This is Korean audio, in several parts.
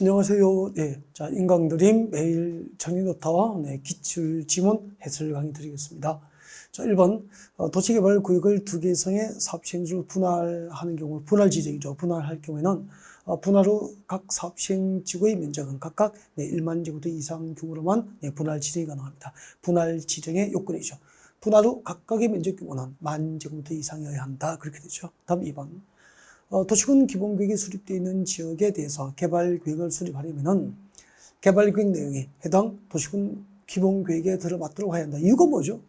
안녕하세요. 네, 자 인강드림 매일 정리노타와 네, 기출 지문 해설 강의 드리겠습니다. 자 1번 어, 도시개발 구역을 두 개 이상의 사업시행지로 분할하는 경우 분할 지정이죠. 분할할 경우에는 어, 분할 후 각 사업시행지구의 면적은 각각 네, 1만 제곱미터 이상 규모로만 네, 분할 지정이 가능합니다. 분할 지정의 요건이죠. 분할 후 각각의 면적 규모는 만 제곱미터 이상이어야 한다. 그렇게 되죠. 다음 2번. 어, 도시군 기본계획이 수립되어 있는 지역에 대해서 개발계획을 수립하려면은 개발계획 내용이 해당 도시군 기본계획에 들어맞도록 해야 한다. 이유가 뭐죠?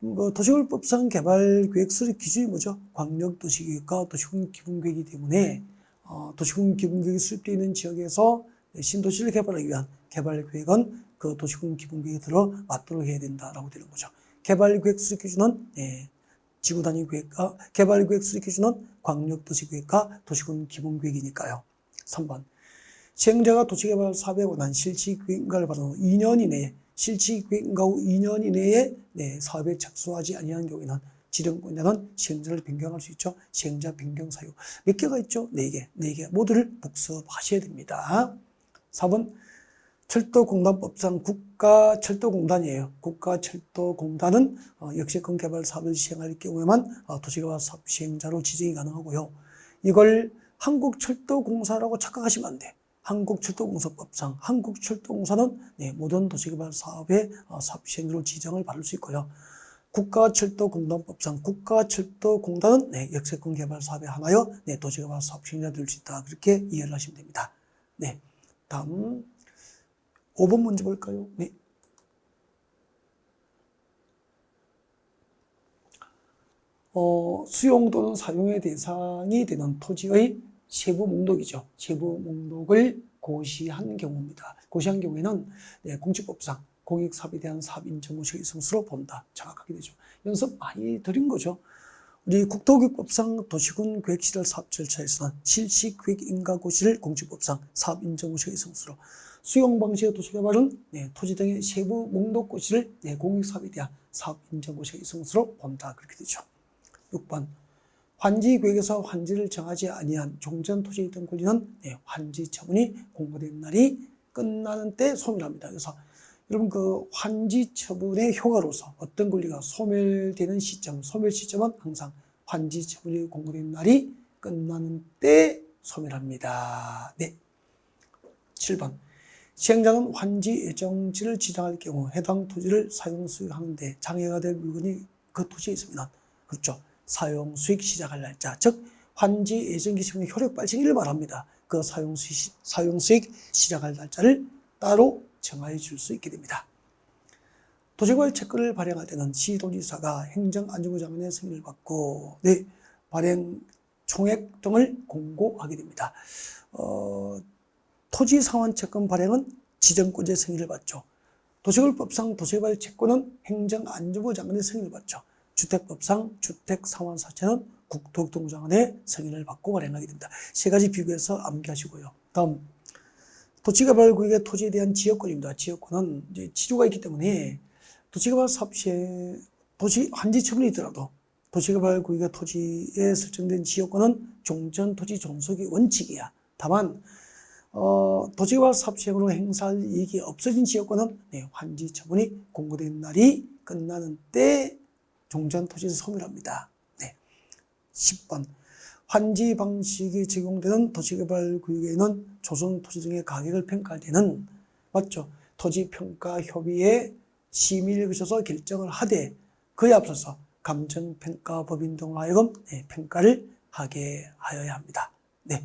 뭐 도시군법상 개발계획 수립 기준이 뭐죠? 광역도시계획과 도시군 기본계획이기 때문에 어, 도시군 기본계획이 수립되어 있는 지역에서 신도시를 개발하기 위한 개발계획은 그 도시군 기본계획에 들어맞도록 해야 된다라고 되는 거죠. 개발계획 수립 기준은 예, 지구 단위 계획과 개발 계획 수립 기준은 광역 도시 계획과 도시군 기본 계획이니까요. 3번. 시행자가 도시개발 사업에 관한 실시 계획인가를 받은 후 2년 이내에 실시 계획인가 후 2년 이내에 네, 사업에 착수하지 아니한 경우에는 지정권자는 시행자를 변경할 수 있죠. 시행자 변경 사유. 몇 개가 있죠? 네 개. 네 개. 모두를 복습하셔야 됩니다. 4번. 철도공단법상 국가철도공단이에요. 국가철도공단은 어, 역세권 개발 사업을 시행할 경우에만 어, 도시개발 사업 시행자로 지정이 가능하고요. 이걸 한국철도공사라고 착각하시면 안 돼. 한국철도공사법상 한국철도공사는 네, 모든 도시개발 사업의 어, 사업 시행자로 지정을 받을 수 있고요. 국가철도공단법상 국가철도공단은 네, 역세권 개발 사업에 하나여 네, 도시개발 사업 시행자 될 수 있다. 그렇게 이해를 하시면 됩니다. 네, 다음 5번 문제 볼까요? 네. 어, 수용 또는 사용의 대상이 되는 토지의 세부 목록이죠. 세부 목록을 고시한 경우입니다. 고시한 경우에는 네, 공직법상 공익사업에 대한 사업 인정 공식의 성수로 본다. 정확하게 되죠. 연습 많이 드린 거죠. 우리 국토교육법상 도시군 계획시설 사업 절차에서는 실시 계획 인가 고시를 공직법상 사업 인정 고시의 성수로 수용 방식의 도시 개발은 네, 토지 등의 세부 목록 고시를 네, 공익사업에 대한 사업 인정 고시의 성수로 본다 그렇게 되죠. 6번 환지 계획에서 환지를 정하지 아니한 종전 토지에 있던 권리는 네, 환지 처분이 공고된 날이 끝나는 때 소멸합니다. 그래서 여러분 그 환지 처분의 효과로서 어떤 권리가 소멸되는 시점, 소멸 시점은 항상 환지 처분이 공고된 날이 끝나는 때 소멸합니다. 네. 7번. 시행자는 환지 예정지를 지정할 경우 해당 토지를 사용 수익하는데 장애가 될 물건이 그 토지에 있으면 그렇죠. 사용 수익 시작할 날짜, 즉 환지 예정기 시행의 효력 발생일을 말합니다. 그 사용 수익, 사용 수익 시작할 날짜를 따로 정하여 줄 수 있게 됩니다. 도시개발 채권을 발행할 때는 시도지사가 행정안전부 장관의 승인을 받고 네, 발행 총액 등을 공고하게 됩니다. 어, 토지 상환 채권 발행은 지정권자의 승인을 받죠. 도시개발법상 도시개발 채권은 행정안전부 장관의 승인을 받죠. 주택법상 주택상환사채는 국토교통부 장관의 승인을 받고 발행하게 됩니다. 세 가지 비교해서 암기하시고요. 다음 도시개발구역의 토지에 대한 지역권입니다. 지역권은 이제 지조가 있기 때문에 도시개발 사업 시에 도시 환지 처분이 있더라도 도시개발구역의 토지에 설정된 지역권은 종전 토지 종속의 원칙이야. 다만 어, 도시개발 사업 시행으로 행사할 이익이 없어진 지역권은 네, 환지 처분이 공고된 날이 끝나는 때 종전 토지에서 소멸합니다. 네. 10번 환지 방식이 적용되는 도시개발 구역에는 조선 토지 등의 가격을 평가할 때는 맞죠? 토지 평가 협의회 심의를 거쳐서 결정을 하되 그에 앞서서 감정평가 법인 등을 하여금 네, 평가를 하게 하여야 합니다. 네.